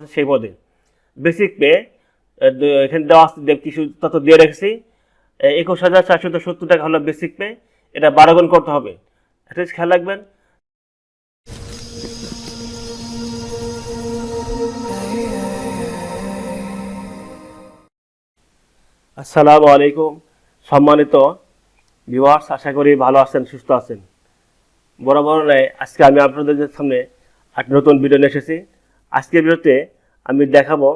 সেই পদে। Basic pay এখানে দেওয়া আছে কিছু তথ্য দিয়ে রেখেছি। একুশ হাজার চারশত সত্তর টাকা হলো বেসিক পে এটা বারো গুণ করতে হবে। এটা খেয়াল রাখবেন। আসসালামু আলাইকুম। সম্মানিত ভিউয়ার্স আশা করি ভালো আছেন, সুস্থ আছেন। বরাবর নয়, আজকে আমি আপনাদের সামনে একটা নতুন ভিডিও নিয়ে এসেছি। আজকের ভিডিওতে আমি দেখাবো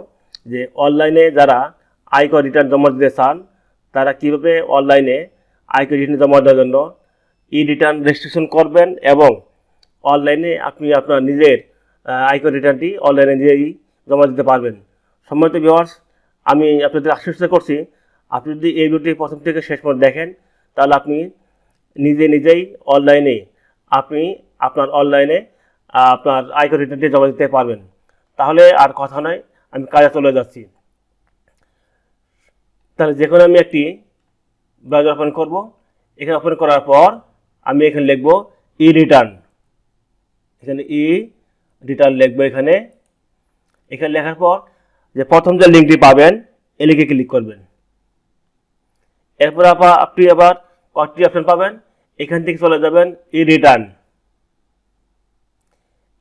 যে অনলাইনে যারা আয়কর রিটার্ন জমা দিতে চান, তারা কীভাবে অনলাইনে আয়কর রিটার্ন জমা দেওয়ার জন্য ই রিটার্ন রেজিস্ট্রেশন করবেন এবং অনলাইনে আপনি আপনার নিজের আয়কর রিটার্নটি অনলাইনে নিজেই জমা দিতে পারবেন। সম্মানিত ভিউয়ার্স আমি আপনাদের আশ্বস্ত করছি, আপনি যদি এই ভিডিওটি প্রথম থেকে শেষ পর্যন্ত দেখেন, তাহলে আপনি নিজে নিজেই অনলাইনে আপনি আপনার অনলাইনে আপনার আয়কর রিটার্নটি জমা দিতে পারবেন। তাহলে আর কথা নয় আমি কাজে চলে যাচ্ছি। তাহলে যে আমি একটি ব্রাউজার ওপেন করব, এখানে ওপেন করার পর আমি এখানে লিখব ই রিটার্ন এখানে ই রিটার্ন লিখব এখানে। এখানে লেখার পর যে প্রথম যে লিঙ্কটি পাবেন, এই লিঙ্কে ক্লিক করবেন। এরপর আবার আপনি আবার কয়েকটি অপশন পাবেন, এখান থেকে চলে যাবেন ই রিটার্ন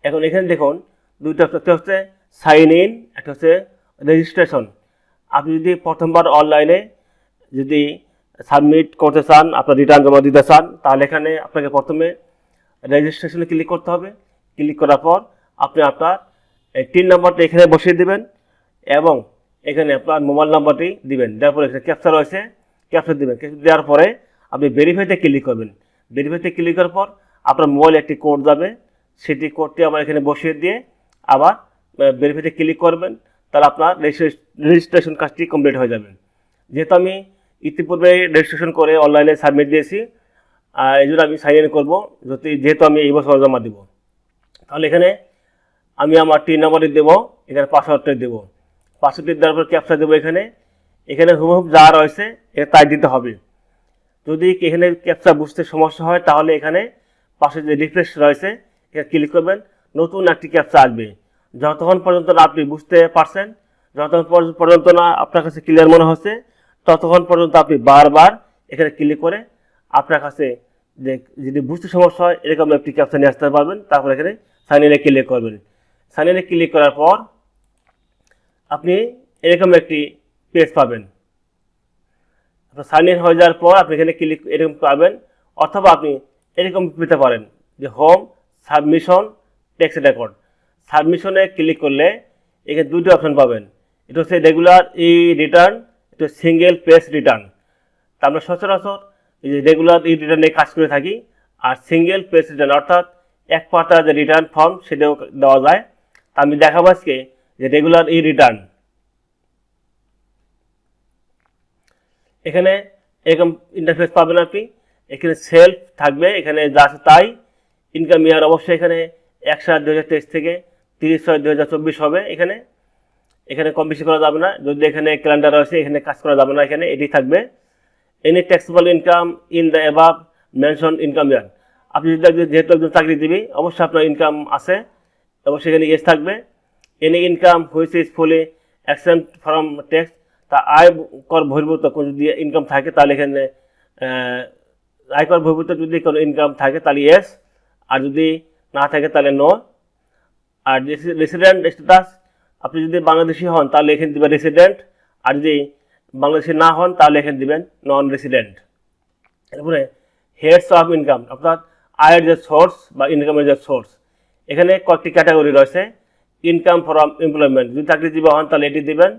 এখন এখানে দেখুন দুইটা একটা হচ্ছে সাইন ইন একটা হচ্ছে রেজিস্ট্রেশন আপনি যদি প্রথমবার অনলাইনে যদি সাবমিট করতে চান, আপনার রিটার্ন জমা দিতে চান, তাহলে এখানে আপনাকে প্রথমে রেজিস্ট্রেশনে ক্লিক করতে হবে। ক্লিক করার পর আপনি আপনার তিন নাম্বারটা এখানে বসিয়ে দিবেন এবং এখানে আপনার মোবাইল নাম্বারটি দিবেন। দেওয়ার পরে এখানে ক্যাপচার রয়েছে ক্যাপচার দেবেন। ক্যাপচার দেওয়ার পরে আপনি ভেরিফাইতে ক্লিক করবেন। ভেরিফাইতে ক্লিক করার পর আপনার মোবাইলে একটি কোড যাবে। সেটি কোডটি আমার এখানে বসিয়ে দিয়ে আবার ভেরিফাইতে ক্লিক করবেন, তাহলে আপনার রেজিস্ট্রেশন কাজটি কমপ্লিট হয়ে যাবে। যেহেতু আমি ইতিপূর্বে রেজিস্ট্রেশন করে অনলাইনে সাবমিট দিয়েছি, আর এই জন্য আমি সাইন ইন করব, যদি যেহেতু আমি এই বছর জমা দেবো। তাহলে এখানে আমি আমার তিন নম্বরটি দেবো, এখানে পাসওয়ার্ডটা দেবো। পাসওয়ার্ডটি দেওয়ার পর ক্যাপচা দেবো এখানে। এখানে হুবহুব যা রয়েছে এটা তাই দিতে হবে। যদি এখানে ক্যাপচা বুঝতে সমস্যা হয়, তাহলে এখানে পাশে যে রিফ্রেশ রয়েছে, এখানে ক্লিক করবেন। নতুন একটি ক্যাপচা আসবে। যতক্ষণ পর্যন্ত না আপনি বুঝতে পারছেন, যতক্ষণ পর্য- পর্যন্ত না আপনার কাছে ক্লিয়ার মনে হচ্ছে, ততক্ষণ পর্যন্ত আপনি বারবার এখানে ক্লিক করে আপনার কাছে যে যদি বুঝতে সমস্যা হয়, এরকম একটি ক্যাপচা নিয়ে আসতে পারবেন। তারপর এখানে সাইন ইনে ক্লিক করবেন। সাইন ইনে ক্লিক করার পর আপনি এরকম একটি পেজ পাবেন। আপনার সাইন ইন হয়ে যাওয়ার পর আপনি এখানে ক্লিক এরকম পাবেন, অথবা আপনি এরকম পেতে পারেন যে হোম সাবমিশন টেক্সট রেকর্ড সাবমিশনে ক্লিক করলে এখানে দুটো অপশন পাবেন। এটা হচ্ছে রেগুলার ই রিটার্ন এটা সিঙ্গেল পেজ রিটার্ন তা আমরা সচরাচর যে রেগুলার ই রিটার্নে কাজ করে থাকি, আর সিঙ্গেল পেজ রিটার্ন অর্থাৎ এক পাতা যে রিটার্ন ফর্ম সেটাও দেওয়া যায়। তা আমি দেখাবো আজকে যে রেগুলার ই রিটার্ন এখানে এরকম ইন্টারফেস পাবেন আপনি। এখানে সেলফ থাকবে, এখানে যা তাই। ইনকাম ইয়ার অবশ্যই এখানে এক সাত দু থেকে তিরিশ ছয় দু হবে এখানে। এখানে কম বেশি করা যাবে না। যদি এখানে ক্যালেন্ডার আছে এখানে কাজ করা যাবে না এখানে, এটি থাকবে। Any taxable income in the above mention income year আপনি যদি যেহেতু একজন চাকরিজীবী, অবশ্যই আপনার ইনকাম আছে। অবশ্যই এখানে এস থাকবে। Any income which is fully accept from tax তা আয় কর বহির্ভূত যদি ইনকাম থাকে, তাহলে এখানে আয়কর বহির্ভূত যদি কোনো ইনকাম থাকে, তাহলে এস আর যদি না থাকে তাহলে নো আর রেসিডেন্ট স্ট্যাটাস আপনি যদি বাংলাদেশি হন, তাহলে এখানে দিবেন রেসিডেন্ট আর যদি বাংলাদেশি না হন, তাহলে এখানে দিবেন নন রেসিডেন্ট এরপরে হেডস অফ ইনকাম অর্থাৎ আয়ের যে সোর্স বা ইনকামের যে সোর্স এখানে কয়েকটি ক্যাটাগরি রয়েছে। ইনকাম ফ্রম এমপ্লয়মেন্ট যদি চাকরিজীবী হন, তাহলে এটি দিবেন।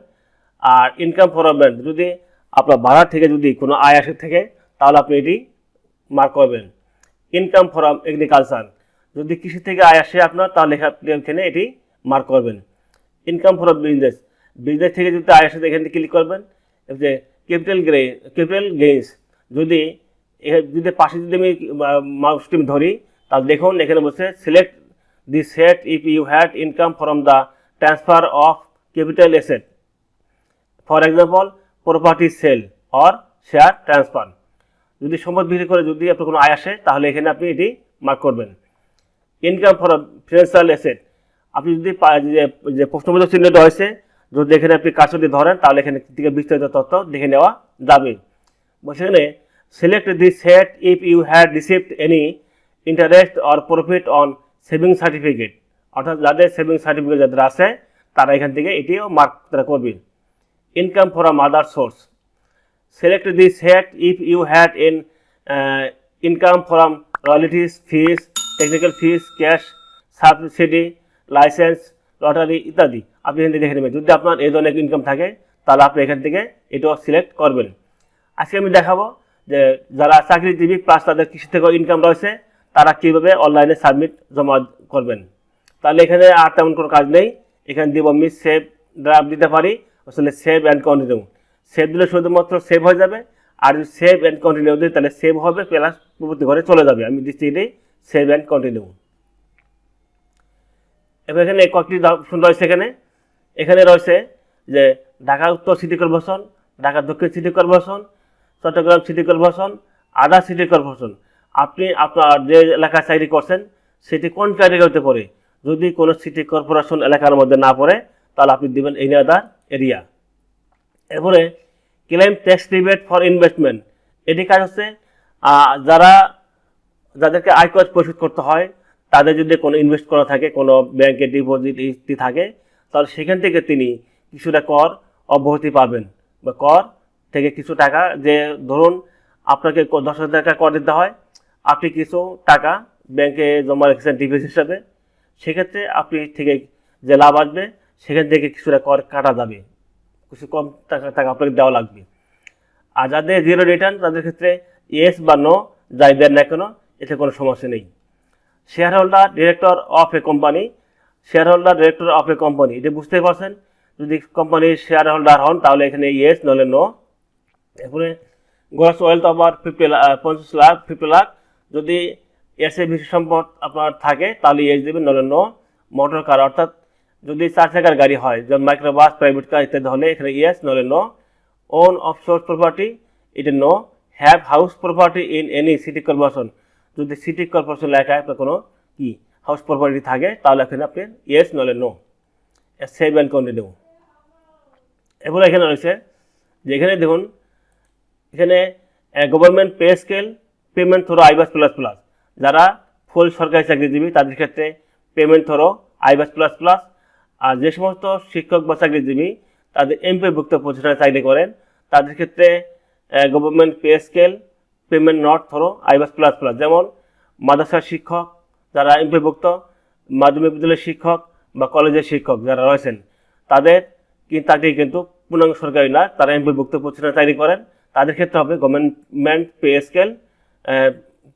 আর ইনকাম ফ্রম রেন্ট যদি আপনার ভাড়া থেকে যদি কোনো আয় আসে থেকে, তাহলে আপনি এটি মার্ক করবেন। ইনকাম ফ্রম এগ্রিকালচার যদি কৃষি থেকে আয় আসে আপনার তাহলে আপনি এখানে এটি মার্ক করবেন। ইনকাম ফ্রম বিজনেস বিজনেস থেকে যদি আয় আসে, এখানে ক্লিক করবেন। যে ক্যাপিটাল গ্রে ক্যাপিটাল গেইনস যদি যদি পাশে যদি আমি মাউস টিম ধরি, তাহলে দেখুন, এখানে বলছে select the set if you had income from the transfer of capital asset for example property sale or share transfer যদি সম্পদ বিক্রি করে যদি আপনার কোনো আয় আসে, তাহলে এখানে আপনি এটি মার্ক করবেন। ইনকাম ফর ফিনান্সিয়াল এসেট আপনি যদি যে- প্রশ্নবোধক চিহ্নটা হয়েছে যদি এখানে আপনি কাজটি ধরেন তাহলে এখানে থেকে বিস্তারিত তথ্য দেখে নেওয়া যাবে। সেখানে select the set if you had received any interest or profit on saving certificate অর্থাৎ যাদের সেভিং সার্টিফিকেট যাদের আছে তারা এখান থেকে এটিও মার্ক তারা করবে। Income for from other source select the set if you had in uh, income from royalties technical fees cash subsidy license lottery ইত্যাদি। আপনি এখান থেকে দেখে নেবেন। যদি আপনার এই ধরনের ইনকাম থাকে, তাহলে আপনি এখান থেকে এটাও সিলেক্ট করবেন। আজকে আমি দেখাবো যে যারা চাকরিজীবী প্লাস তাদের কৃষি থেকে ইনকাম রয়েছে, তারা কীভাবে অনলাইনে সাবমিট জমা করবেন। তাহলে এখানে আর তেমন কোনো কাজ নেই। এখানে দিব আমি সেভ ড্রাফট দিতে পারি, আসলে সেভ অ্যান্ড কন্টিনিউ সেভ দিলে শুধুমাত্র সেভ হয়ে যাবে। আর যদি সেভ অ্যান্ড কন্টিনিউ দিই, তাহলে সেভ হবে প্লাস পরবর্তী ঘরে চলে যাবে। আমি দৃষ্টি এটাই। Save and continue. এবার এখানে কয়েকটি অপশন রয়েছে এখানে। এখানে রয়েছে যে ঢাকা, উত্তর সিটি কর্পোরেশন, ঢাকা, দক্ষিণ city corporation, Chittagong city corporation আদা সিটি কর্পোরেশন। আপনি আপনার যে এলাকায় চাকরি করছেন, সেটি কোন ক্যাটাগরিতে পড়ে? যদি কোনো সিটি কর্পোরেশন এলাকার মধ্যে না পড়ে, তাহলে আপনি দেবেন এনি আদার এরিয়া। এরপরে claim tax rebate for investment. এটি কাজ হচ্ছে যারা যাদেরকে আয়কর পরিশোধ করতে হয়, তাদের যদি কোনো ইনভেস্ট করা থাকে, কোনো ব্যাংকে ডিপোজিট ইত্যাদি থাকে, তাহলে সেখান থেকে তিনি কিছুটা কর অব্যাহতি পাবেন। বা কর থেকে কিছু টাকা যে ধরুন আপনাকে দশ হাজার টাকা কর দিতে হয়, আপনি কিছু টাকা ব্যাংকে জমা রেখেছেন ডিপোজিট হিসাবে, সেক্ষেত্রে আপনি থেকে যে লাভ আসবে, সেখান থেকে কিছুটা কর কাটা যাবে। কিছু কম টাকা টাকা আপনাকে দেওয়া লাগবে। আর যাদের জিরো রিটার্ন তাদের ক্ষেত্রে ইয়েস বা নো যাই দেন না কেন এতে কোনো সমস্যা নেই। Shareholder director of a company shareholder director of a company এটা বুঝতেই পারছেন? যদি কোম্পানির শেয়ার হোল্ডার হন, তাহলে এখানে ইয়েস নলে নো এরপরে গ্রস ওয়েলথ ওভার ফিফটি পঞ্চাশ লাখ ফিফটি লাখ। যদি এসে বেশি সম্পদ আপনার থাকে, তাহলে ইয়েস দেবেন নলে নো মোটর কার অর্থাৎ যদি চার চাকার গাড়ি হয়, যেমন মাইক্রোবাস প্রাইভেট কার ইত্যাদি হলে এখানে ইয়েস নলে no own of source property এটা no have house property in any city corporation যদি সিটি কর্পোরেশন এলাকায় আপনার কোনো কি হাউস প্রপার্টি থাকে, তাহলে এখানে আপনি ইয়েস নলে নো সেভ অ্যান্ড কন্টিনিউ এরপরে এখানে রয়েছে যে এখানে দেখুন, এখানে government pay scale payment through iBAS plus plus যারা ফুল সরকারি চাকরিজীবী, তাদের ক্ষেত্রে payment through iBAS plus plus আর যে সমস্ত শিক্ষক বা চাকরিজীবী, তাদের এমপিভুক্ত প্রতিষ্ঠানে চাকরি করেন, তাদের ক্ষেত্রে government pay scale payment not through iBAS plus plus যেমন মাদ্রাসার শিক্ষক, যারা এমপিভুক্ত মাধ্যমিক বিদ্যালয়ের শিক্ষক বা কলেজের শিক্ষক যারা রয়েছেন, তাদের চাকরি কিন্তু পূর্ণাঙ্গ সরকারি না, তারা এমপিভুক্ত প্রতিষ্ঠানে চাকরি করেন। তাদের ক্ষেত্রে হবে government pay scale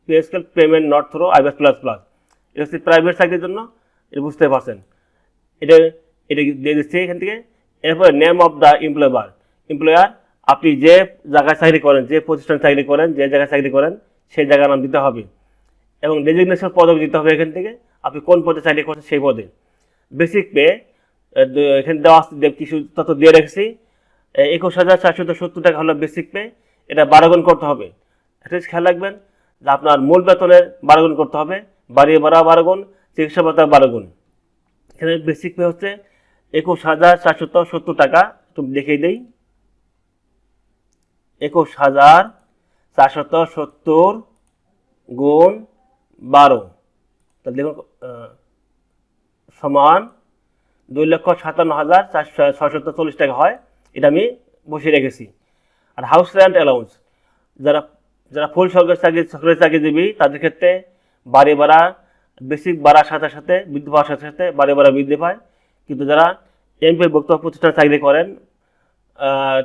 pay scale payment not through iBAS plus plus এটা হচ্ছে প্রাইভেট চাকরির জন্য, এটা বুঝতে পারছেন। এটা এটা দিয়ে দিচ্ছে এখান থেকে। এরপরে name of the employer employer আপনি যে জায়গায় চাকরি করেন, যে প্রতিষ্ঠানে চাকরি করেন, যে জায়গায় চাকরি করেন, সেই জায়গার নাম দিতে হবে। এবং ডেজিগনেশন পদক দিতে হবে এখান থেকে, আপনি কোন পদে চাকরি করছেন সেই পদে। বেসিক পে এখানে দেওয়া কিছু তথ্য দিয়ে রেখেছি। একুশ হাজার চারশো সত্তর টাকা হলো বেসিক পে এটা বারো গুণ করতে হবে। এটা খেয়াল রাখবেন যে আপনার মূল বেতনের বারো গুণ করতে হবে, বাড়িয়ে বাড়া বারো গুণ, চিকিৎসা ভাতা বারো গুণ। এখানে বেসিক পে হচ্ছে একুশ হাজার চারশত সত্তর টাকা, একটু দেখিয়ে দেই। একুশ হাজার চারশত সত্তর গুণ বারো। তাহলে দেখুন সমান দুই লক্ষ সাতান্ন হাজার চারশো ছশত চল্লিশ টাকা হয়। এটা আমি বসিয়ে রেখেছি। আর হাউস রেন্ট অ্যালাউন্স যারা যারা ফুল সরকারি চাকরি, সরকারি চাকরিজীবী, তাদের ক্ষেত্রে বাড়ি ভাড়া বেসিক বাড়ার সাথে সাথে, বৃদ্ধি পাওয়ার সাথে সাথে বাড়ি ভাড়া বৃদ্ধি পায়। কিন্তু যারা এমপি বক্তব্য প্রতিষ্ঠানে চাকরি করেন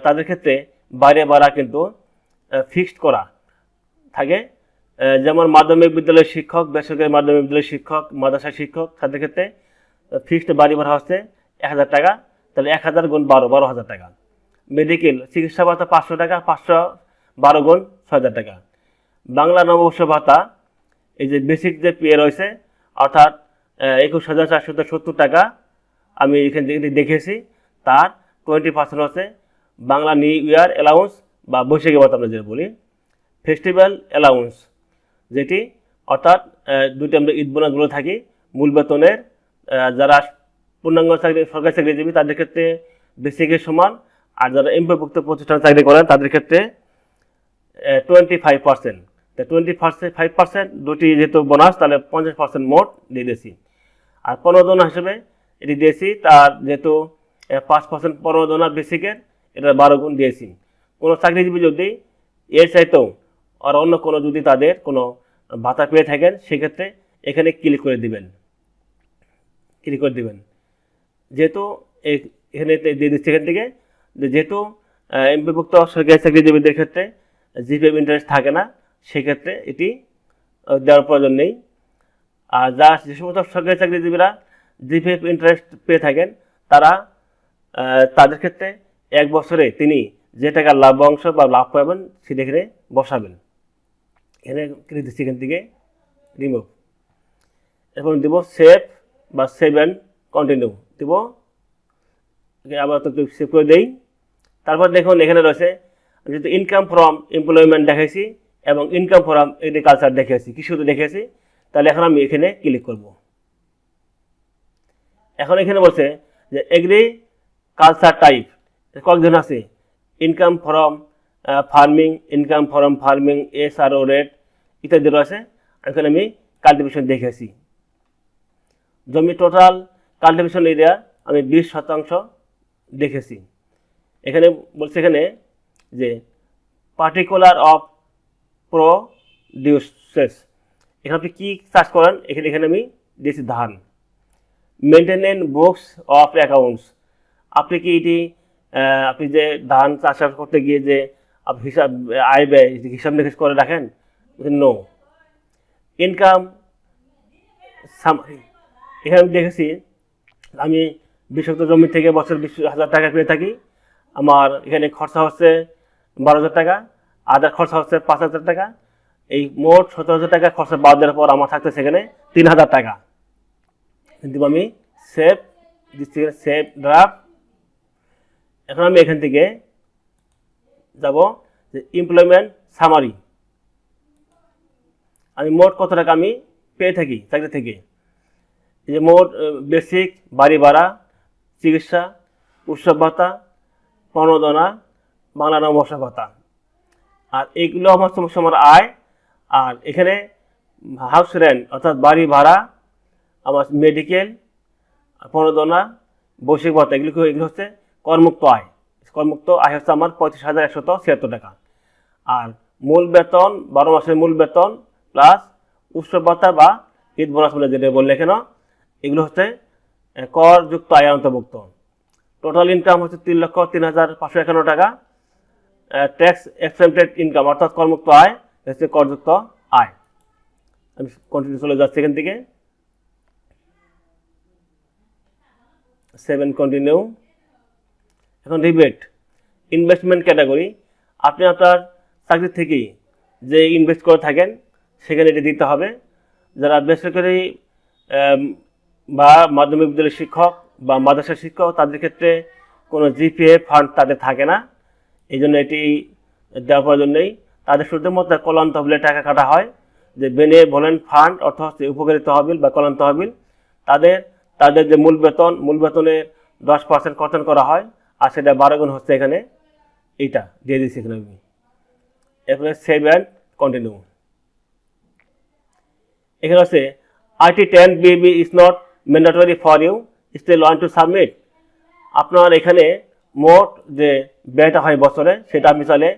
তাদের ক্ষেত্রে বাইরে ভাড়া কিন্তু ফিক্সড করা থাকে। যেমন মাধ্যমিক বিদ্যালয়ের শিক্ষক, বেসরকারি মাধ্যমিক বিদ্যালয়ের শিক্ষক মাদ্রাসা শিক্ষক তাদের ক্ষেত্রে ফিক্সড বাড়ি ভাড়া হচ্ছে এক হাজার টাকা, তাহলে এক হাজার গুণ বারো বারো হাজার টাকা। মেডিকেল চিকিৎসা ভাতা পাঁচশো টাকা, পাঁচশো বারো গুণ ছয় হাজার টাকা। বাংলা নববর্ষ ভাতা, এই যে বেসিক যে পে রয়েছে, অর্থাৎ একুশ হাজার চারশো সত্তর টাকা, আমি এখানে দেখে- দেখেছি, তার টোয়েন্টি পার্সেন্ট হচ্ছে বাংলা নিউ ইয়ার অ্যালাউন্স বা বৈশাখী ভাতা আমরা যেটা বলি, ফেস্টিভ্যাল অ্যালাউন্স, যেটি অর্থাৎ দুটি আমরা ঈদ বোনাসগুলো থাকি। মূল বেতনের যারা পূর্ণাঙ্গ চাকরি, সরকারি চাকরিজীবী, তাদের ক্ষেত্রে বেসিকের সমান। আর যারা এমপিভুক্ত প্রতিষ্ঠানে চাকরি করেন, তাদের ক্ষেত্রে টোয়েন্টি ফাইভ পার্সেন্ট তা টোয়েন্টি পার্সেন্ট ফাইভ পার্সেন্ট দুটি যেহেতু বোনাস তাহলে পঞ্চাশ পার্সেন্ট মোট দিয়ে দিয়েছি। আর পনেরো প্রণোদনা হিসেবে এটি দিয়েছি, তার যেহেতু পাঁচ পার্সেন্ট পনেরো প্রণোদনা বেসিকের এটা বারো গুণ দিয়েছি। কোনো চাকরিজীবী যদি এর চাইতেও আর অন্য কোনো যদি তাদের কোনো ভাতা পেয়ে থাকেন, সেক্ষেত্রে এখানে ক্লিক করে দিবেন। ক্লিক করে দিবেন। যেহেতু এখানে দিয়ে দিচ্ছে এখান থেকে যেহেতু এমপিভুক্ত সরকারি চাকরিজীবীদের ক্ষেত্রে জিপিএফ ইন্টারেস্ট থাকে না, সেক্ষেত্রে এটি দেওয়ার প্রয়োজন নেই। আর যা যে সমস্ত সরকারি চাকরিজীবীরা জিপিএফ ইন্টারেস্ট পেয়ে থাকেন, তারা তাদের ক্ষেত্রে এক বছরে তিনি যে টাকা লাভ্যাংশ বা লাভ পাবেন সেটা এখানে বসাবেন। এখানে কেটে দিচ্ছি এখান থেকে রিমুভ এরপর দেবো সেভ বা সেভ অ্যান্ড কন্টিনিউ দেবো আবার তো সেভ করে দেই। তারপর দেখুন এখানে রয়েছে যদি ইনকাম ফ্রম এমপ্লয়মেন্ট দেখাইছি এবং ইনকাম ফ্রম এগ্রিকালচার দেখিয়েছি কৃষিতে দেখিয়েছি তাহলে এখন আমি এখানে ক্লিক করব। এখন এখানে বলছে যে এগ্রি কালচার টাইপ কয়েকজন আছে। Income from farming income from farming S R O rate ইত্যাদি রয়েছে। এখানে আমি কাল্টিভেশন দেখেছি। জমি টোটাল কাল্টিভেশন এরিয়া আমি বিশ শতাংশ দেখেছি। এখানে বলছে এখানে যে পার্টিকুলার অফ প্রডিউসেস এখানে আপনি কী চাষ করেন? এখানে এখানে আমি দিয়েছি ধান। মেনটেনেন্স বুকস অফ অ্যাকাউন্টস আপনি কি এটি আপনি যে ধান চাষাবাদ করতে গিয়ে যে আপনি হিসাব, আয় ব্যয় হিসাব নিকেশ করে রাখেন নো ইনকাম এখানে দেখেছি, আমি বিশ্বক্ত জমি থেকে বছর বিশ হাজার টাকা পেয়ে থাকি, আমার এখানে খরচা হচ্ছে বারো হাজার টাকা আদার খরচা হচ্ছে পাঁচ হাজার টাকা, এই মোট সতেরো হাজার টাকা খরচা বাদ দেওয়ার পর আমার থাকছে সেখানে তিন হাজার টাকা। কিন্তু আমি সেভ দিচ্ছি সেভ ড্রাফট এখন আমি এখান থেকে যাব যে এমপ্লয়মেন্ট সামারি আমি মোট কত টাকা আমি পেয়ে থাকি চাকরি থেকে? যে মোট বেসিক বাড়ি ভাড়া, চিকিৎসা, উৎসব ভাতা, প্রণোদনা, বাংলা বসা ভাতা। আর এইগুলো আমার সমস্যা আমার আয়। আর এখানে হাউস রেন্ট অর্থাৎ বাড়ি ভাড়া, আমার মেডিকেল প্রণোদনা, বৈশ্বিক ভাতা, এগুলো এগুলো হচ্ছে করমুক্ত আয়। করমুক্ত আয় হচ্ছে আমার পঁয়ত্রিশ হাজার একশত ছিয়াত্তর টাকা। আর মূল বেতন, বারো মাসের মূল বেতন প্লাস উৎসব ভাতা বা ঈদ বোনাস বলে যেটা বললে কেন? এগুলো হচ্ছে করযুক্ত আয় অন্তর্ভুক্ত। টোটাল ইনকাম হচ্ছে তিন লক্ষ তিন হাজার পাঁচশো একান্ন টাকা। ট্যাক্স এক্সেপ্টেড ইনকাম অর্থাৎ করমুক্ত আয় হচ্ছে করযুক্ত আয়। আমি কন্টিনিউ চলে যাচ্ছি এখান থেকে। সেভেন কন্টিনিউ এখন রিবেট ইনভেস্টমেন্ট ক্যাটাগরি আপনি আপনার চাকরি থেকেই যে ইনভেস্ট করে থাকেন, সেখানে এটি দিতে হবে। যারা বেসরকারি বা মাধ্যমিক বিদ্যালয়ের শিক্ষক বা মাদ্রাসা শিক্ষক, তাদের ক্ষেত্রে কোনো জিপিএ ফান্ড তাদের থাকে না। এই জন্য এটি দেওয়ার প্রয়োজন নেই। তাদের শুধুমাত্র কল্যাণ তহবিলে টাকা কাটা হয়। যে বেনে বলেন ফান্ড অর্থ হচ্ছে উপকারী তহবিল বা কল্যাণ তহবিল। তাদের তাদের যে মূল বেতন, মূল বেতনের দশ পার্সেন্ট কর্তন করা হয়। আর সেটা বারো গুণ হচ্ছে এখানে। এইটা দিয়ে দিচ্ছি এখানে আমি। এরপরে সেভ অ্যান্ড কন্টিনিউ এখানে হচ্ছে IT ten BB is not mandatory for you still want to submit আপনার এখানে মোট যে ব্যয়টা হয় বছরে, সেটা আপনি চাইলে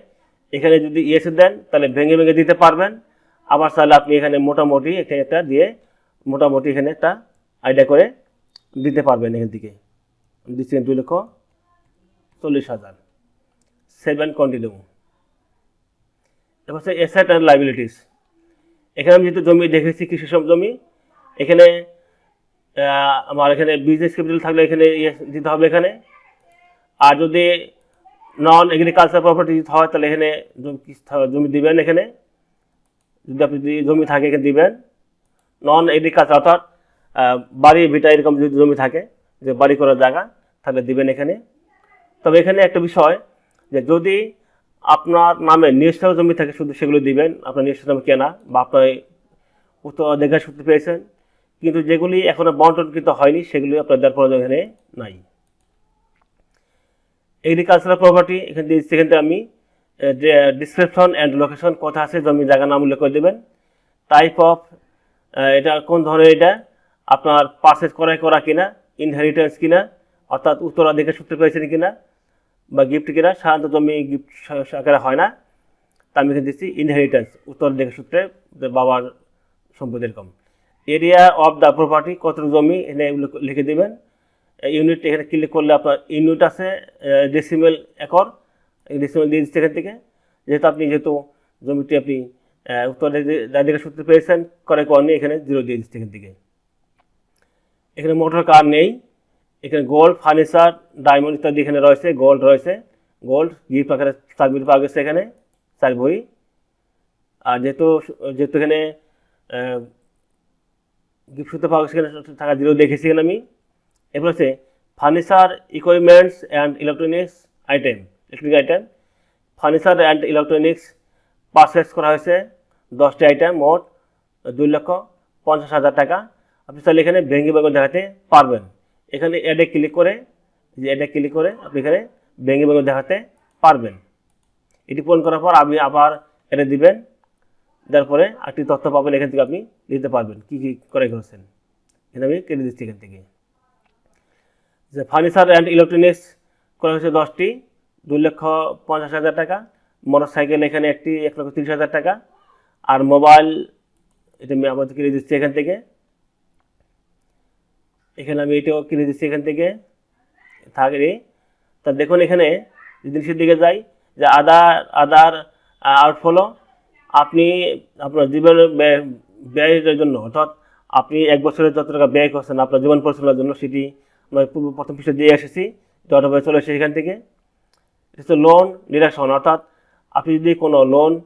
এখানে যদি ইয়েসে দেন, তাহলে ভেঙে ভেঙে দিতে পারবেন। আবার চাইলে আপনি এখানে মোটামুটি এখানে একটা দিয়ে মোটামুটি এখানে একটা আইডিয়া করে দিতে পারবেন এখান থেকে। আমি দিচ্ছি দুই লক্ষ। চল্লিশ হাজার। সেভেন কন্টিনিউ এবার হচ্ছে এসেট অ্যান্ড লাইবিলিটিস এখানে আমি যেহেতু জমি দেখেছি, কৃষি সব জমি, এখানে আমার এখানে বিজনেস ক্যাপিটাল থাকলে এখানে ইয়ে দিতে হবে এখানে। আর যদি নন এগ্রিকালচার প্রপার্টি দিতে হয়, তাহলে এখানে জমি দিবেন এখানে। যদি আপনি যদি জমি থাকে, এখানে দিবেন। নন এগ্রিকালচার অর্থাৎ বাড়ি, ভিটা এরকম যদি জমি থাকে, যে বাড়ি করার জায়গা, তাহলে দিবেন এখানে। তবে এখানে একটা বিষয় যে যদি আপনার নামে নিজস্ব জমি থাকে শুধু সেগুলো দিবেন আপনার নিজস্ব নামে কেনা বা আপনার উত্তরাধিকার সূত্রে পেয়েছেন কিন্তু যেগুলি এখনও বন্টনকৃত হয়নি সেগুলি আপনার দেওয়ার প্রয়োজন এখানে নাই। এগ্রিকালচারাল প্রপার্টি এখানে দিয়ে দিচ্ছি, এখানে আমি ডিসক্রিপশন অ্যান্ড লোকেশন কোথা আছে জমি জায়গা নাম উল্লেখ করে দেবেন। টাইপ অফ এটা কোন ধরনের এটা? আপনার পারচেস করাই করা কিনা ইনহেরিটেন্স কিনা অর্থাৎ উত্তরাধিকার সূত্রে পেয়েছেন কিনা বা গিফট কিনা, সাধারণত জমি গিফট আকারে হয় না। তা আমি এখানে দিচ্ছি ইনহেরিটেন্স উত্তরাধিকার সূত্রে বাবার সম্পত্তি এরকম। এরিয়া অফ দ্য প্রপার্টি কত জমি, এখানে লিখে দেবেন। ইউনিট এখানে ক্লিক করলে আপনার ইউনিট আছে ডেসিমেল একর ডেসিমেল দিয়ে দিচ্ছে এখান থেকে। যেহেতু আপনি, যেহেতু জমিটি আপনি উত্তর দিকে সূত্রে পেয়েছেন করে করেনি এখানে জিরো দিয়ে দিচ্ছে এখান থেকে। এখানে মোটর কার নেই। এখানে গোল্ড ফার্নিচার ডায়মন্ড ইত্যাদি এখানে রয়েছে গোল্ড রয়েছে। গোল্ড গিফট আকারে সার্ভিস পাওয়া গেছে এখানে চার বই। আর যেহেতু যেহেতু এখানে গিফট সূত্রে পাওয়া গেছে এখানে, টাকা জিরো দেখেছি এখানে আমি। এরপর হচ্ছে furniture equipments and electronics item electronic item furniture and electronics purchase করা হয়েছে, দশটি আইটেম মোট দুই লক্ষ পঞ্চাশ হাজার টাকা। আপনি তাহলে এখানে ভেঙ্গি বেঙ্গল দেখাতে পারবেন। এখানে অ্যাডে ক্লিক করে যে অ্যাডে ক্লিক করে আপনি এখানে ভেঙ্গি বেঙ্গল দেখাতে পারবেন। এটি পূরণ করার পর আপনি আবার এটা দিবেন। দেওয়ার পরে একটি তথ্য পাবেন, এখান থেকে আপনি দিতে পারবেন কী কী করে করেছেন। এখানে আমি কেটে দিচ্ছি এখান থেকে। যে ফার্নিচার অ্যান্ড ইলেকট্রনিক্স করা হয়েছে দশটি, দুই লক্ষ পঞ্চাশ হাজার টাকা। মোটর সাইকেল এখানে একটি, এক লক্ষ তিরিশ হাজার টাকা। আর মোবাইল এটা আমি কিনে দিচ্ছি এখান থেকে। এখানে আমি এটাও কিনে দিচ্ছি এখান থেকে। থাকলে তা দেখুন এখানে জিনিসের দিকে যাই, যে আদার আদার আউটফলো আপনি আপনার ব্যয়- ব্যয়ের জন্য, অর্থাৎ আপনি এক বছরে যত টাকা ব্যয় করছেন, আপনার জীবন পরিচালনার জন্য সেটি পূর্ব, প্রথম পৃষ্ঠে দিয়ে এসেছি। যতভাবে চলে এসেছে এখান থেকে। লোন ডিডাকশন অর্থাৎ আপনি যদি কোনো লোন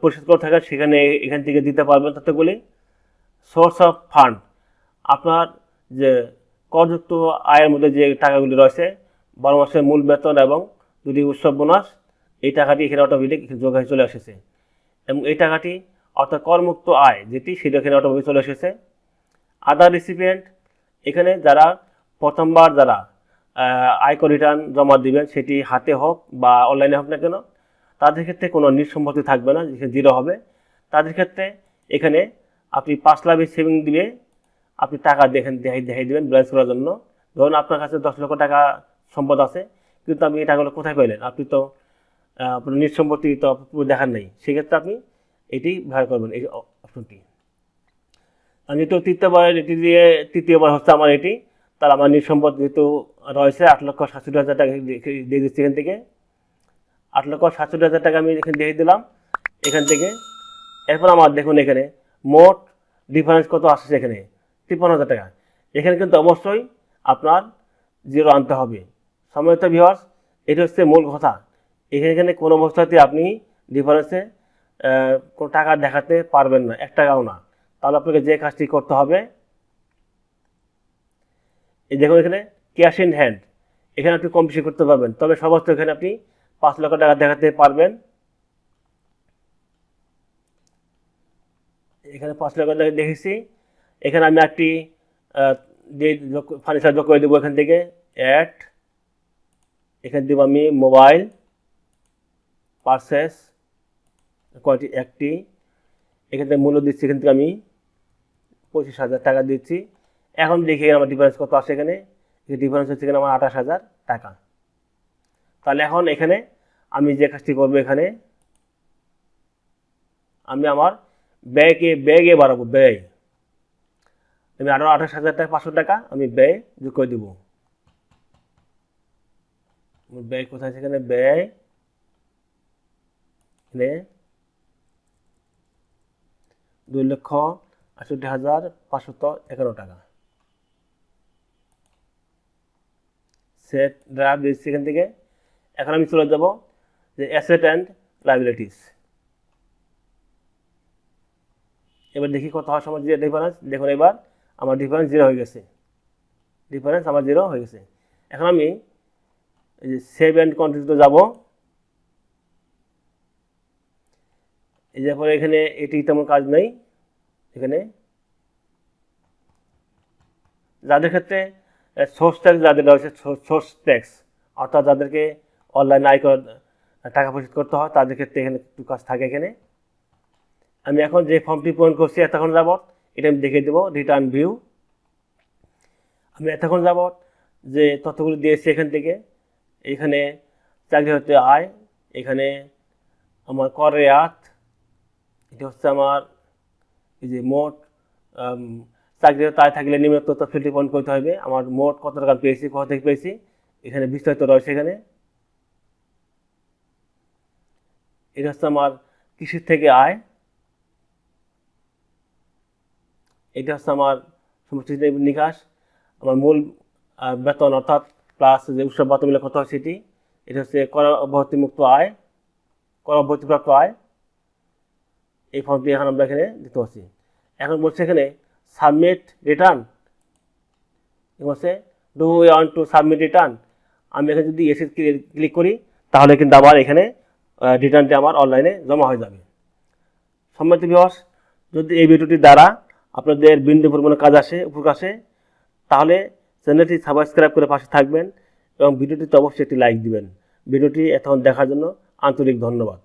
পরিশোধ করে থাকেন, সেখানে এখান থেকে দিতে পারবেন ততগুলি সোর্স অফ ফান্ড আপনার যে করযুক্ত আয়ের মধ্যে যে টাকাগুলি রয়েছে, বারো মাসের মূল বেতন এবং দুটি উৎসব বোনাস, এই টাকাটি এখানে অটোমেটিক যোগ হয়ে চলে এসেছে। এবং এই টাকাটি অর্থাৎ করমুক্ত আয় যেটি সেটা এখানে অটোমেটিক চলে এসেছে। আদার রিসিপিয়েন্ট এখানে যারা প্রথমবার যারা আয়কর রিটার্ন জমা দিবেন, সেটি হাতে হোক বা অনলাইনে হোক না কেন, তাদের ক্ষেত্রে কোনো নিঃসম্পত্তি থাকবে না, যেখানে জিরো হবে। তাদের ক্ষেত্রে এখানে আপনি পাঁচ লাখের সেভিং দিলে আপনি টাকা দেখেন, দেখাই দেখাই দেবেন ব্যালেন্স করার জন্য। ধরুন আপনার কাছে দশ লক্ষ টাকা সম্পদ আছে, কিন্তু আপনি এই টাকাগুলো কোথায় পেলেন আপনি তো আপনার আপনার নিঃসম্পত্তি তো দেখার নেই। সেক্ষেত্রে আপনি এটি ব্যবহার করবেন, এই অপশনটি। আমি তো তৃতীয়বার এটি দিয়ে, তৃতীয়বার হচ্ছে আমার এটি তার আমার নিজ সম্পদ যেহেতু রয়েছে, আট লক্ষ সাতষট্টি হাজার টাকা দিয়ে দিচ্ছি এখান থেকে। আট লক্ষ সাতষট্টি হাজার টাকা আমি এখানে দিয়ে দিলাম, এখান থেকে। এরপর আমার দেখুন এখানে, মোট ডিফারেন্স কত আসছে এখানে? তিপ্পান্ন হাজার টাকা। এখানে কিন্তু অবশ্যই আপনার জিরো আনতে হবে। সম্মানিত ভিওয়ার্স এটা হচ্ছে মূল কথা। এখানে এখানে কোনো অবস্থাতে আপনি ডিফারেন্সে কোনো টাকা দেখাতে পারবেন না, এক টাকাও না। তাহলে আপনাকে যে কাজটি করতে হবে, এই দেখুন এখানে ক্যাশ ইন হ্যান্ড এখানে আপনি কম বেশি করতে পারবেন, তবে সর্বোচ্চ এখানে আপনি পাঁচ লক্ষ টাকা দেখাতে পারবেন। এখানে পাঁচ লক্ষ টাকা দেখেছি এখানে আমি একটি ফার্নিচার যোগ করে দেবো এখান থেকে অ্যাড এখানে দেবো আমি মোবাইল পার্সেস কয়টি একটি, এখান থেকে মূল্য দিচ্ছি, এখান থেকে আমি পঁচিশ হাজার টাকা দিচ্ছি। এখন দেখি আমার ডিফারেন্স কত আসে এখানে ডিফারেন্স হচ্ছে এখানে আমার আঠাশ হাজার টাকা। তাহলে এখন এখানে আমি যে কাজটি করব এখানে, আমি আমার ব্যয়কে ব্যয়কে বাড়াবো, ব্যয়। আমি আরও আঠাশ হাজার টাকা, পাঁচশো টাকা আমি ব্যয় যোগ করে দেবো। ব্যয় কোথায় সেখানে ব্যয়? এখানে দুই লক্ষ আটষট্টি হাজার পাঁচশত এগারো টাকা। সেট ড্রাফ দিচ্ছি সেখান থেকে। এখন আমি চলে যাব যে অ্যাসেট অ্যান্ড লাইবিলিটিস এবার দেখি কত হওয়ার সময় ডিফারেন্স দেখুন এবার। আমার ডিফারেন্স জিরো হয়ে গেছে। ডিফারেন্স আমার জিরো হয়ে গেছে। এখন আমি এই যে সেভ অ্যান্ড কন্টিনিউতে যাব। এই যে পরে এখানে এটি তেমন কাজ নেই। এখানে যাদের ক্ষেত্রে সোর্স ট্যাক্স যাদের রয়েছে সোর্স ট্যাক্স অর্থাৎ যাদেরকে অনলাইন আয়কর টাকা পরিশোধ করতে হয়, তাদের ক্ষেত্রে এখানে একটু কাজ থাকে এখানে। আমি এখন যে ফর্মটি পূরণ করছি, এতক্ষণ যাবত এটা আমি দেখে দেবো রিটার্ন ভিউ আমি এতক্ষণ যাবত যে তথ্যগুলি দিয়েছি এখান থেকে, এখানে চাকরি হতে আয়, এখানে আমার কর রেয়াত, এটা হচ্ছে আমার এই যে মোট চাকরি আয় থাকলে নিম্ন তথ্য ফিল্টার পূরণ করতে হবে। আমার মোট কত টাকা পেয়েছি কত থেকে পেয়েছি, এখানে বিস্তারিত রয়েছে এখানে। এটা হচ্ছে আমার কৃষির থেকে আয়। এটা হচ্ছে আমার সমস্ত নিকাশ। আমার মূল বেতন অর্থাৎ প্লাস যে উৎসব বাত মিলে কত হয় সেটি, এটা হচ্ছে কর অব্যাহতিমুক্ত আয়, কর অব্যাহতিপ্রাপ্ত আয়। এই ফর্মটি এখন আমরা এখানে দিতে পারছি এখন বলছে এখানে সাবমিট রিটার্ন বলছে do we want to submit return আমি এখানে যদি এসে ক্লিক করি, তাহলে কিন্তু আবার এখানে রিটার্নটি আমার অনলাইনে জমা হয়ে যাবে। সম্মানিত বিহস যদি এই ভিডিওটির দ্বারা আপনাদের বিন্দু পরিমাণে কাজ আসে আসে, তাহলে চ্যানেলটি সাবস্ক্রাইব করে পাশে থাকবেন এবং ভিডিওটিতে অবশ্যই একটি লাইক দিবেন। ভিডিওটি এখন দেখার জন্য আন্তরিক ধন্যবাদ।